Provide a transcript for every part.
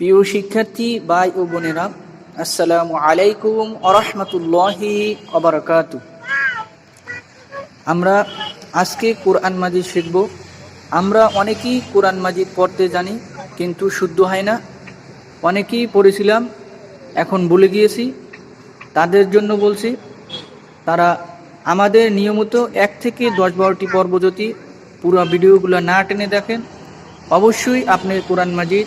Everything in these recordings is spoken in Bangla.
প্রিয় শিক্ষার্থী, ভাই ও বোনেরা, আসসালামু আলাইকুম আরহামতুল্লাহি অবরাকাত আমরা আজকে কোরআন মাজিদ শিখব। আমরা অনেকেই কোরআন মাজিদ পড়তে জানি, কিন্তু শুদ্ধ হয় না। অনেকেই পড়েছিলাম, এখন ভুলে গিয়েছি। তাদের জন্য বলছি, তারা আমাদের নিয়মিত এক থেকে দশ বারোটি পর্ব যদি পুরো ভিডিওগুলো না টেনে দেখেন, অবশ্যই আপনি কোরআন মাজিদ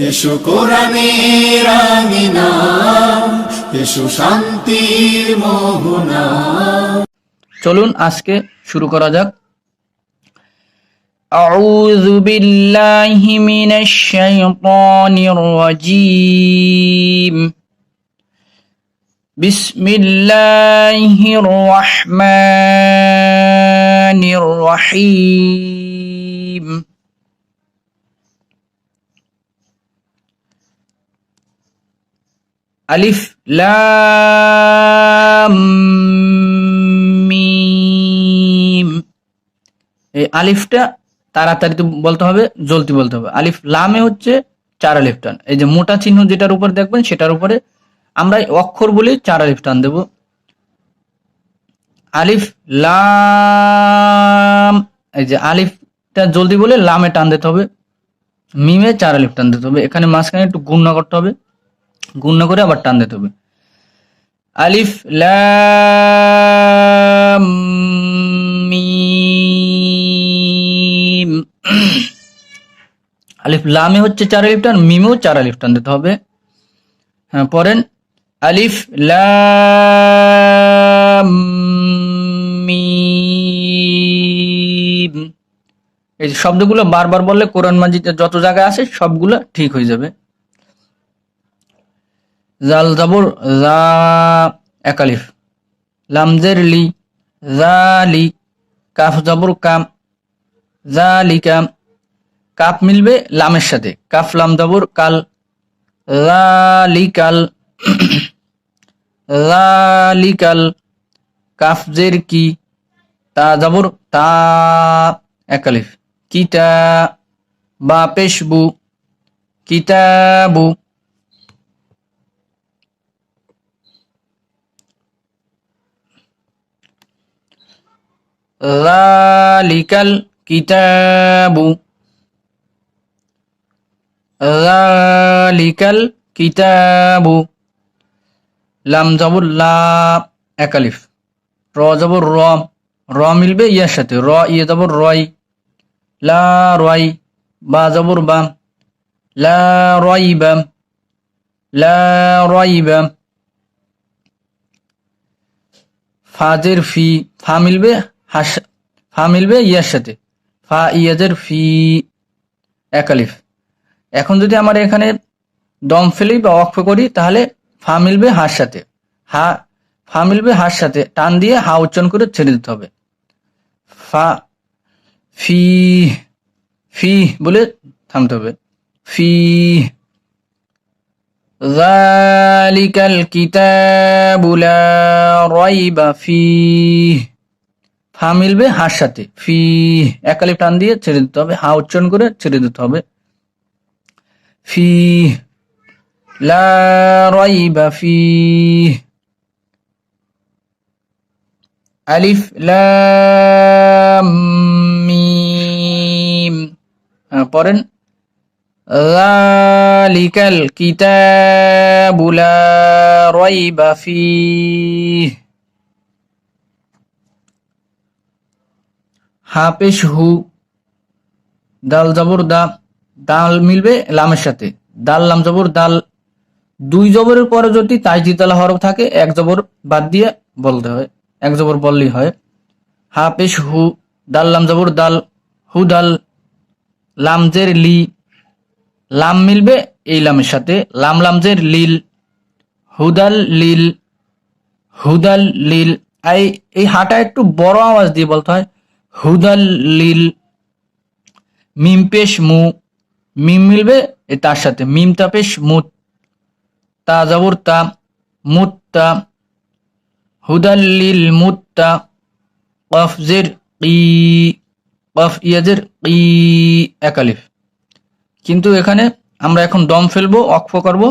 এসো কোরআনের আমিনা এসো শান্তির মোহনা চলুন আজকে শুরু করা যাক أعوذ بالله من الشيطان الرجيم بسم الله الرحمن الرحيم আলিফ মিম। এই আলিফটা তাড়াতাড়ি বলতে হবে, জলদি বলতে হবে। আলিফ, লামে হচ্ছে চার আলিফ টান। এই যে মোটা চিহ্ন যেটার উপর দেখবেন, সেটার উপরে আমরা অক্ষর বলে চার আলিফ টান দেব। আলিফ, লাম, এই যে আলিফটা জলদি বলে লামে টান দিতে হবে। মিমে চার আলিফ টান দিতে হবে। এখানে মাঝখানে একটু গুণনা করতে হবে। গুণ করে আবার টান দিতে হবে। আলিফ, লাম, মিম। আলিফ, লামে হচ্ছে চার আলিফ টান, মিমেও চার আলিফ টান দিতে হবে। হ্যাঁ পড়েন। আলিফ, লাম, মিম। এই শব্দগুলো বারবার বললে কোরআন মাজিদে যত জায়গায় আছে সবগুলো ঠিক হয়ে যাবে। জাল জাবর, জা একালিফ লামজের লি জালি কাফ জাবর কাম জালিকাম কাপ মিলবে লামের সাথে। কাফ, লাম জাবর, কাল। জালিকাল জালিকাল কাফ জের কি? তা জাবর, তা একালিফ কিতা বা পেশবু। কিতাবু। যালিকাল কিতাবু। যালিকাল কিতাবু। লাম জবর লা একালিফ র জবর র র মিলবে ইয়ার সাথে। র ইয়ে জবর রয়। লা, রয়। বা জবর বাম লা, রয় বাম লা, রয় বাম ফাজের ফি, ফা মিলবে হাস ফা মিলবে ইয়ার সাথে ফা ইয়াদের ফি একালিফ এখন যদি আমার এখানে দম ফেলি বা অক্ষ করি তাহলে ফা মিলবে হার সাথে হা ফা মিলবে হার সাথে টান দিয়ে হা উচ্চারণ করে ছেড়ে দিতে হবে ফা ফি ফি বলে থামতে হবে ফি ذلك الكتاب لا ريب فيه ফা মিলবে হার সাথে ফি একালিপ টান দিয়ে ছেড়ে দিতে হবে হা উচ্চারণ করে ছেড়ে দিতে হবে ফি লা রাইবা ফি আলিফ লাম মিম হ্যাঁ, পড়েন ذلك الكتاب لا ريب فيه হাফেশ হু, দাল জবর দা, দাল মিলবে লামের সাথে। দাল, লাম জবর, দাল। দুই জবরের পরে যদি তাইজিতালা হরফ থাকে, এক জবর বাদ দিয়ে বলতে হয়, এক জবর বললেই হয়। হাফেশ হু, দাল, লাম জবর, দাল। হু, দাল। লামজের লি। লাম মিলবে এই লামের সাথে। লাম লামজের লিল। হুদাল লিল। হুদাল লিল। এই হাটা একটু বড় আওয়াজ দিয়ে বলতে হয়। হুদাল লিল, মিম পেশ মু, মিম মিলবে তার সাথে, মিম তা পেশ মুত, তা জবর তা মুত্তা হুদাল লিল মুত্তা কফ জের কি কফ ইয়াজের কি একালিফ কিন্তু এখানে আমরা এখন দম ফেলব অক্ষ করব,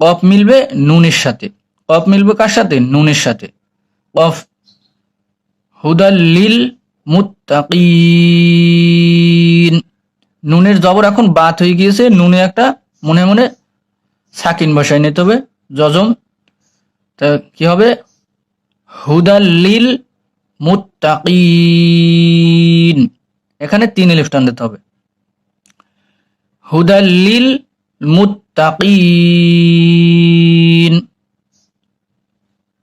কফ মিলবে নুনের সাথে। কফ মিলবে কার সাথে? নুনের সাথে। কফ হুদাল লিল মুত্তাকিন। নুনের জবর এখন বাত হয়ে গিয়েছে, নুনে একটা মনে মনে সাকিন বসায় নিতে হবে জজম তা কি হবে? হুদাল লিল মুত্তাকিন। এখানে তিন এলিফ টান দিতে হবে। হুদাল্লিল মুত্তাকিন।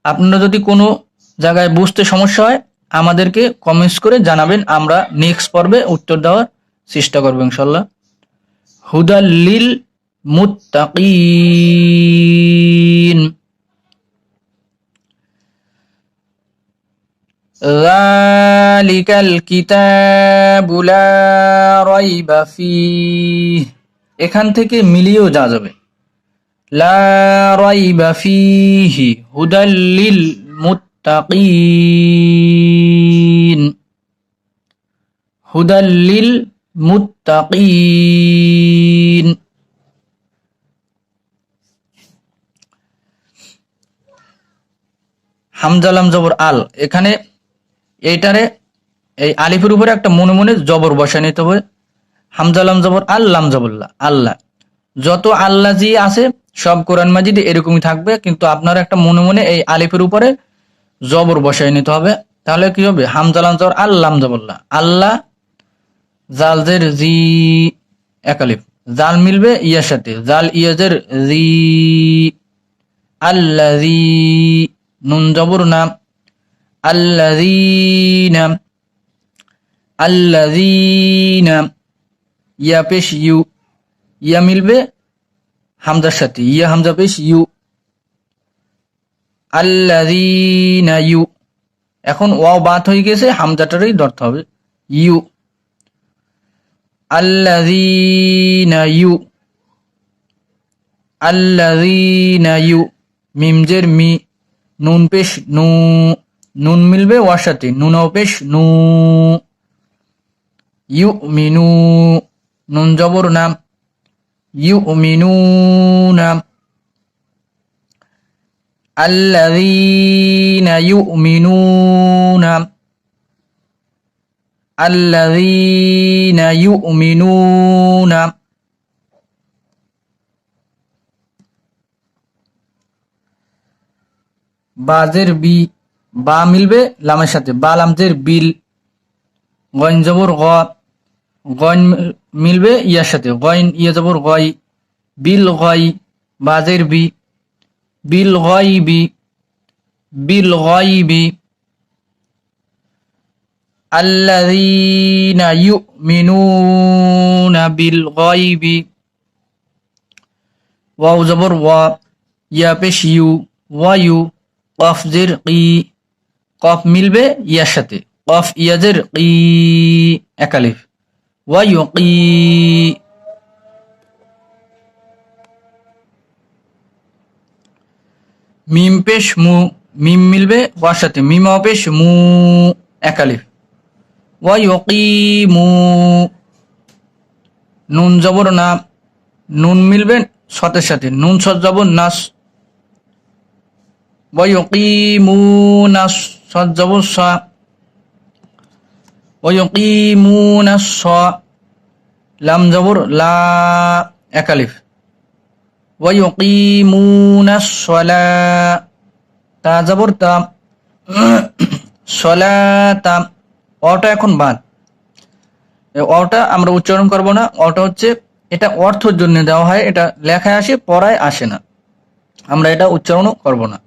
আপনারা যদি কোনো জায়গায় বুঝতে সমস্যা হয় আমাদেরকে কমেন্টস করে জানাবেন আমরা নেক্সট পর্বে উত্তর দেওয়ার চেষ্টা করবো ইনশাল্লাহ হুদাল্লিল মুত্তাকিন ذلك الكتاب لا ريب فيه এখান থেকে মিলিয়েও যা যাবে লা রাইবা ফিহি হুদাল লিল মুত্তাকিন হুদাল লিল মুত্তাকিন হামজালাম জবর আল এখানে এইটারে এই আলিফের উপরে একটা মনে মনে জবর বসায় নিতে হবে। হামজালাম জবর আল্লাম জবরল্লাহ, আল্লাহ। যত আল্লাহ জি আছে, সব কোরআন মাজিদে এরকমই থাকবে, কিন্তু আপনার একটা মনে মনে এই আলিফের উপরে জবর বসাই নিতে হবে। তাহলে কি হবে? হামজালাম জবর আল্লাম জবল্লা আল্লাহ জালজের জি একালিফ জাল মিলবে ইয়ার সাথে। জাল ইয়াজের জি আল্লাজি নুন জবর নাম আল্লাজিনা আল্লাজিনা ইয়া পেশ ইউ। ইয়া মিলবে হামজার সাথে। ইয়া হামজা পেশ ইউ। আল্লাযীনা ইউ। এখন ওয়াও বাত হয়ে গেছে, হামজাটারই ধরতে হবে। ইউ। আল্লাযীনা ইউ। আল্লাযীনা ইউ। মিমজের মি। নুন পেশ নু। নুন মিলবে ওয়ার সাথে নুনাও পেশ নু। ইউ মিনু নুন জবর নাম। ইউ মিনু নাম الذين يؤمنون الذين يؤمنون বাজের বি বা মিলবে লামের সাথে বা লামজের বিল গইন জবর গ গইন মিলবে ইয়ার সাথে গইন ইয়া জবর গই বিল গই বাজের বি بالغيب بالغيب الذين يؤمنون بالغيب واو زبر و يا بشيو ويو قف زرقي قف ملبه يشتي قف يزرقي أكلف ويقي মিম পেশ, মু, মিম মিলবে, ওয়ার সাথে। মিম অপেশ মু, একালিফ। ওয়াই অকি মু, নুন জবর না, নুন মিলবে সতের সাথে। নুন সত জবর, নাস। ওয়াই অকি মু, নাস সত জবর, স। ওয়াই অকি মু, নাস, স। লাম জবর, লা, একালিফ। ويقيمون الصلاة তা জবর তা সলাতা অটা এখন বাদ এই অটা আমরা উচ্চারণ করব না অটা হচ্ছে এটা অর্থের জন্য দেওয়া হয় এটা লেখায় আসে পড়ায় আসে না আমরা এটা উচ্চারণও করব না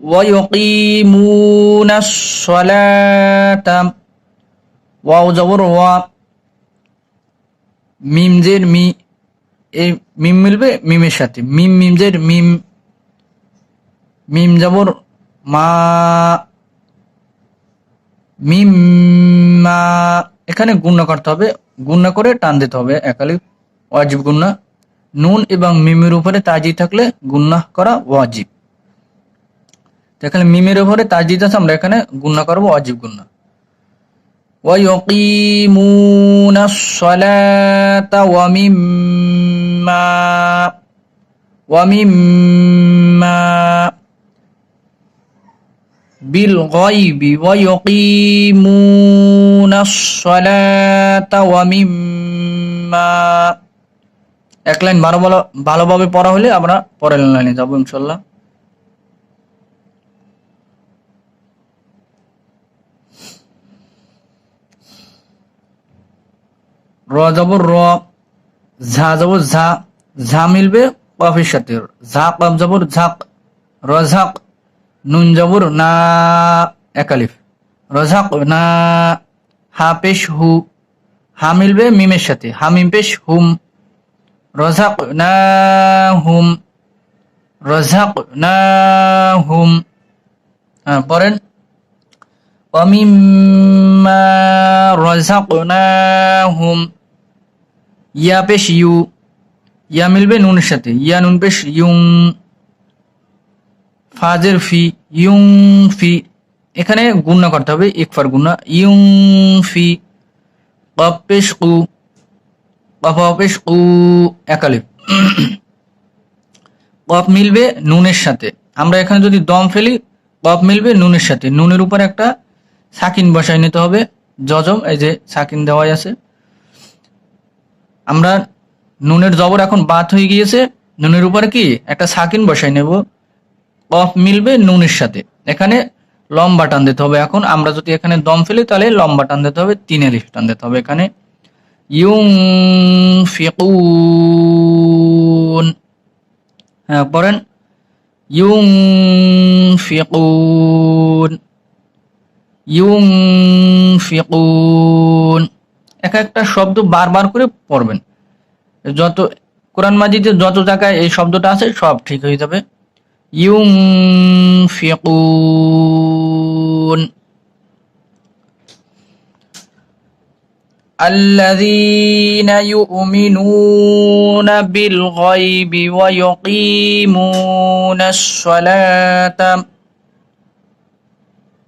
ويقيمون الصلاة ওয়াও জবর ওয়া মিম জের মি এই মিম মিলবে মিমের সাথে মিম মিমজের মিম মিম যাবর মা মিম মা এখানে গুণনা করতে হবে গুণনা করে টান দিতে হবে একালি ওয়াজিব গুণনা নুন এবং মিমের উপরে তাজি থাকলে গুণনা করা ওয়াজিব তো এখানে মিমের উপরে তাজিদ আছে আমরা এখানে গুণনা করবো ওয়াজিব গুণনা ويقيمون الصلاة ومما ومما بالغيب ويقيمون الصلاة ومما এক লাইন ভালো ভালো ভালোভাবে পড়া হলে আমরা পরের লাইনে যাবো ইনশাল্লাহ র জবর র ঝা জবর ঝা ঝা মিলবে কফের সাথে ঝা কফ জবর ঝাক রঝাক নুন জবর না একালিফ রঝাক না হা পেশ হু হা মিলবে মিমের সাথে হা মিম পেশ হুম রঝাক না হুম রঝাক না হুম হ্যাঁ পড়েন ومما رزقناهم ইয়া পেশ ইউ, ইয়া মিলবে নুনের সাথে, ইয়া নুন পেশ ইউং, ফাজের ফি, ইউং ফি, এখানে গুণনা করতে হবে, ইকফার গুণনা, ইউং ফি কপ পেশ কু, কফ পেশ কু একালিফ কপ মিলবে নুনের সাথে। আমরা এখানে যদি দম ফেলি কপ মিলবে নুনের সাথে। নুনের উপর একটা সাকিন বসাই নিতে হবে জজম এই যে সাকিন দেওয়াই আছে। আমরা নুনের জবর এখন বাত হয়ে গিয়েছে। নুনের উপরে কি? একটা সাকিন বসাই নেব। কফ মিলবে নুনের সাথে। এখানে লম্বা টান দিতে হবে। এখন আমরা যদি এখানে দম ফেলি, তাহলে লম্বা টান দিতে হবে তিন এলিফ টান দিতে হবে এখানে। ইউং ফিকুন হ্যাঁ পড়েন। ইউং ফিকুন ইউং ফিকুন এক একটা শব্দ বারবার করে পড়বেন যত কোরআন মাজিদে যত জায়গায় এই শব্দটা আছে সব ঠিক হয়ে যাবে ইউং ফিকুন الذين يؤمنون بالغيب ويقيمون الصلاة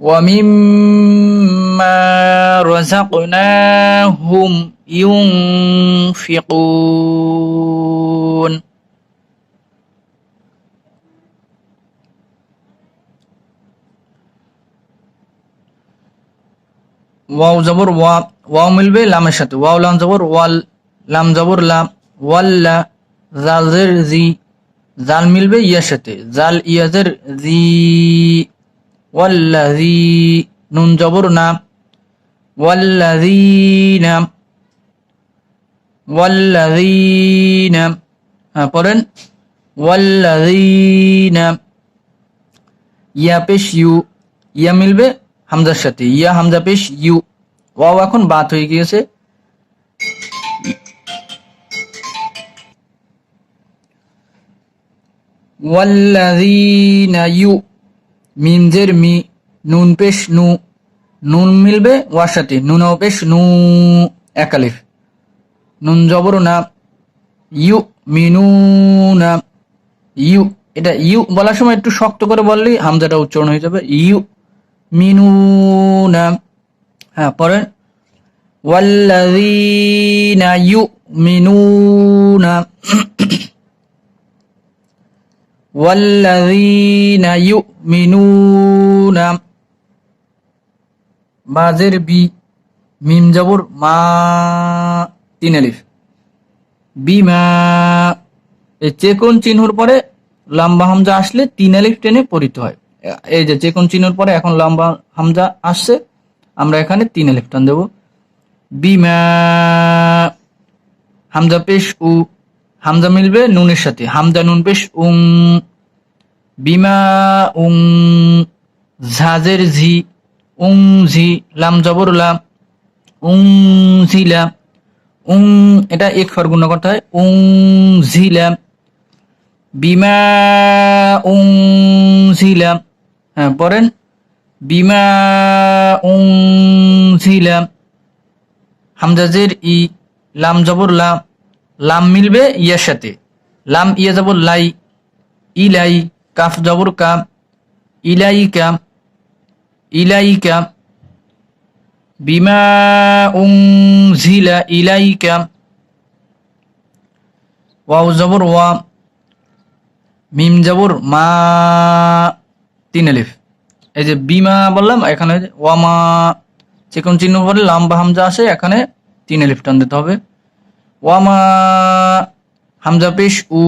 ومما رزقناهم ينفقون ওয়াও জবর ওয়া ওয়াও মিলবে লামের সাথে ওয়াও লাম জবর ওয়াল লাম জবর লাম ওয়াল্লা জালজের জি জাল মিলবে ইয়ার সাথে জাল ইয়াজের জি ওয়াল্লাযী নুন জবর না ইয়া পেশ ইউ ইয়া মিলবে হামজার সাথে ইয়া হামজা পেশ ইউ ওয়াও এখন বাত হয়ে গিয়েছে. ওয়াল্লাযীনা ইউ মিমজের মি নুন পেশ নু নুন মিলবে ওয়ার সাথে নুন অপেশ নু একালিফ। নুন জবর না, ইউ মিনু না ইউ। এটা ইউ বলার সময় একটু শক্ত করে বললেই হামজাটা উচ্চারণ হয়ে যাবে। ইউ মিনু না হ্যাঁ পরে। ওয়াল্লাদি না ইউ মিনু না ওয়াল্লাদি ওয়াল্লাযীনা ইউ মিনু না মাজের বি, মিম জাবর, মা, তিন আলিফ বিমা এই চেকন চিহ্নর পরে লম্বা হামজা আসলে তিন আলিফ টেনে পরিত হয়। এই যে চেকন চিহ্নর পরে এখন লম্বা হামজা আসছে, আমরা এখানে তিন আলিফ টান দেব। বিমা হামজা পেশ, উ। হামজা মিলবে নুনের সাথে। হামজা, নুন, পেশ, উং। বিমা উং। ঝাজের ঝি। উং ঝি লাম জবর লাম উং ঝিলা উং, এটা এক ফর করতে হয় উং ঝিলাম বিমা উং হ্যাঁ পড়েন, বিমা উং হামজাজের ই, লাম জবর লাম লাম মিলবে ইয়ার সাথে, লাম ইয়া জবর লাই, ইলাই, কাফ জবর কাম, ইলাই কাম ইলাই কাম বিমা উং ঝিলা ইলাই কাম ওয়াও জবর ওয়া মিম জবর মা তিন আলিফ এই যে বিমা বললাম, এখানে ওয়ামা চিকন চিহ্ন পরে লাম্বা হামজা আসে, এখানে তিন আলিফ টান দিতে হবে। ওয়ামা হামজা পেশ উ,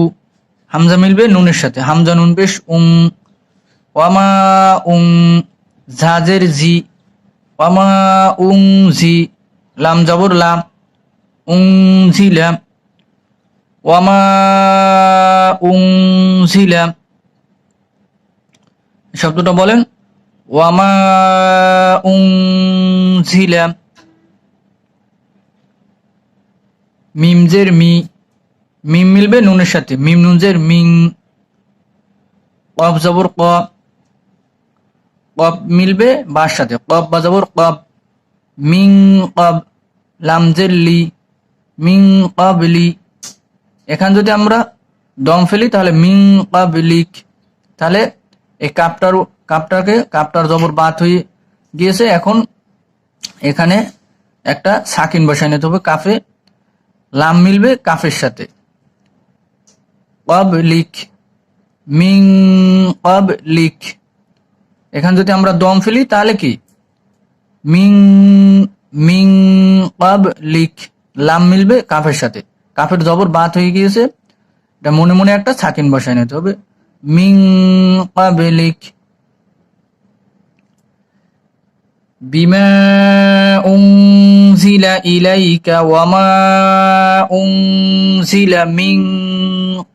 হামজা মিলবে নুনের সাথে। হামজা নুন পেশ উং ওয়ামা উং ঝাজের জি, ওয়ামা উং জি, লাম জবর লাম, উং জি লাম, ওয়ামা উং জি লাম। শব্দটা বলেন, ওয়ামা উং ঝিলাম মিমজের মি, মিম মিলবে নুনের সাথে, মিম নুনজের মিং কব জবর ক। কব মিলবে, বার সাথে। কব বা জবর, কব মিং, কব লামজের লি মিং কব লি এখান যদি আমরা দম ফেলি, তাহলে মিং কব লিক তাহলে এই কাপটার, কাপটাকে, কাপটার জবর বাত হয়ে গিয়েছে। এখন এখানে একটা সাকিন বসায় নিতে হবে, কাফে লাম মিলবে কাফের সাথে। কব লিক মিং কব লিক এখানে যদি আমরা দম ফেলি তাহলে কি মিং মিং কব লিক লাম মিলবে কাফের সাথে কাফের জবর বাত হয়ে গিয়েছে এটা মনে মনে একটা সাকিন বসায় নিতে হবে মিং قبلك بما أنزل إليك وما أنزل من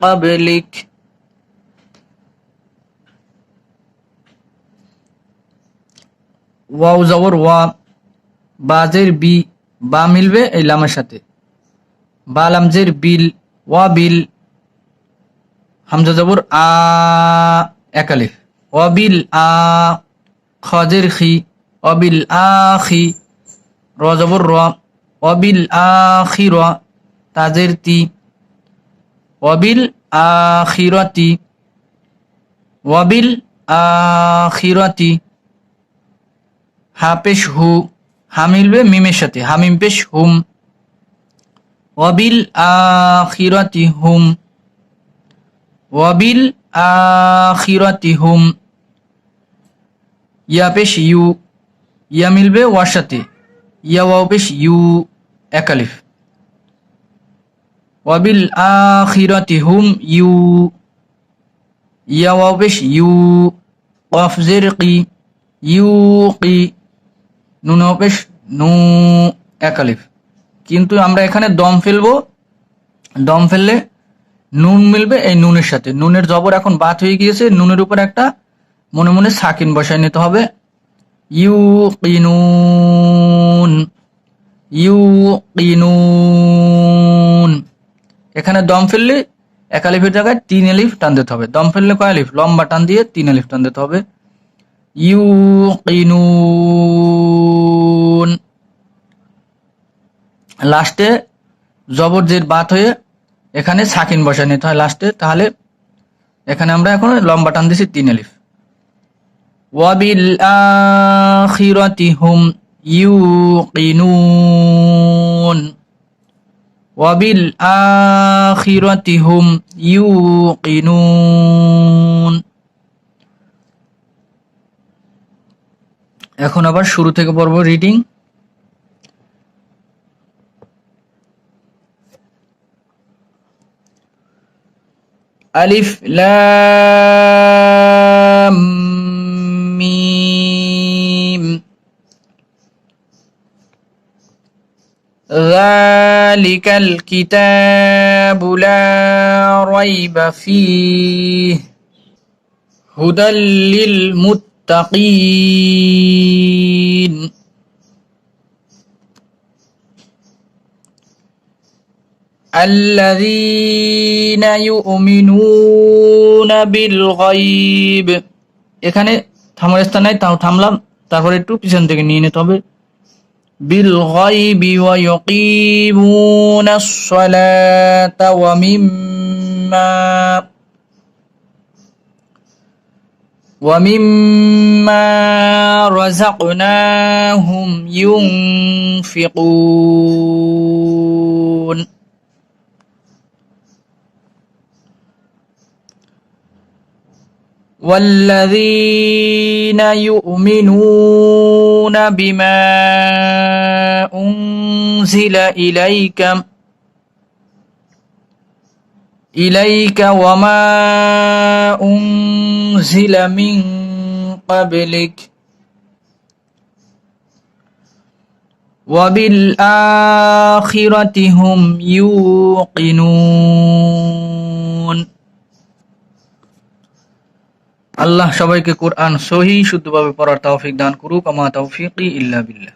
قبلك ওয়াও জবর ওয়া বাজের বি, বা মিলবে এই লামের সাথে। বা লামজের বিল, ওয়া বিল, হামজা জবর আ একালিফ অবিল আ খজের খি অবিল আখি র জবর র অবিল আখি র তাজের তি। অবিল আখিরতি ওয়াবিল আখিরতি হা পেশ হু হা মিলবে মিমের সাথে, হামিম পেশ হুম। ওয়াবিল আখিরতি হুম। ওয়াবিল আখিরাতি হুম। ইয়া পেশ ইউ, ইয়া মিলবে ওয়ার সাথে, ইয়া পেশ ইউ একালিফ ওয়াবিল আখিরাতি হুম ইউ, ইয়া পেশ ইউ, ওয়াফ জের কি, ইউ কি। নুন ওয়াও পেশ নু একালিফ কিন্তু আমরা এখানে দম ফেলব। দম ফেললে নুন মিলবে এই নুনের সাথে। নুনের জবর এখন বাত হয়ে গিয়েছে। নুনের উপর একটা মনে মনে সাকিন বসায় নিতে হবে। ইউ কিনুন ইউ কিনুন এখানে দম ফেললে এক আলিফের জায়গায় তিন আলিফ টান দিতে হবে। দম ফেললে কয় আলিফ? লম্বা টান দিয়ে তিন আলিফ টান দিতে হবে। ইউ কিনুন লাস্টে জবর জের বাত হয়ে এখানে সাকিন বসায় নিতে হয় লাস্টে, তাহলে এখানে আমরা এখন লম্বা টান দিছি তিন আলিফ ওয়াবিল আখিরাতি হুম ইউকিনুন। ওয়াবিল আখিরাতি হুম ইউকিনুন। এখন আবার শুরু থেকে পড়বো রিডিং ألف لام ميم ذلك الكتاب لا ريب فيه هدى للمتقين الذين يؤمنون بالغيب এখানে থামার স্থান নাই তাও থামলাম তারপরে একটু পিছন থেকে নিয়ে নিতে হবে بالغيب ويقيمون الصلاة ومما ومما رزقناهم ينفقون. والذين يؤمنون بما أنزل إليك إليك وما أنزل من قبلك وبالآخرة هم يوقنون আল্লাহ সবাইকে কোরআন সহি শুদ্ধভাবে পড়ার তৌফিক দান করুক আমা তৌফিকি ইল্লা বিল্লাহ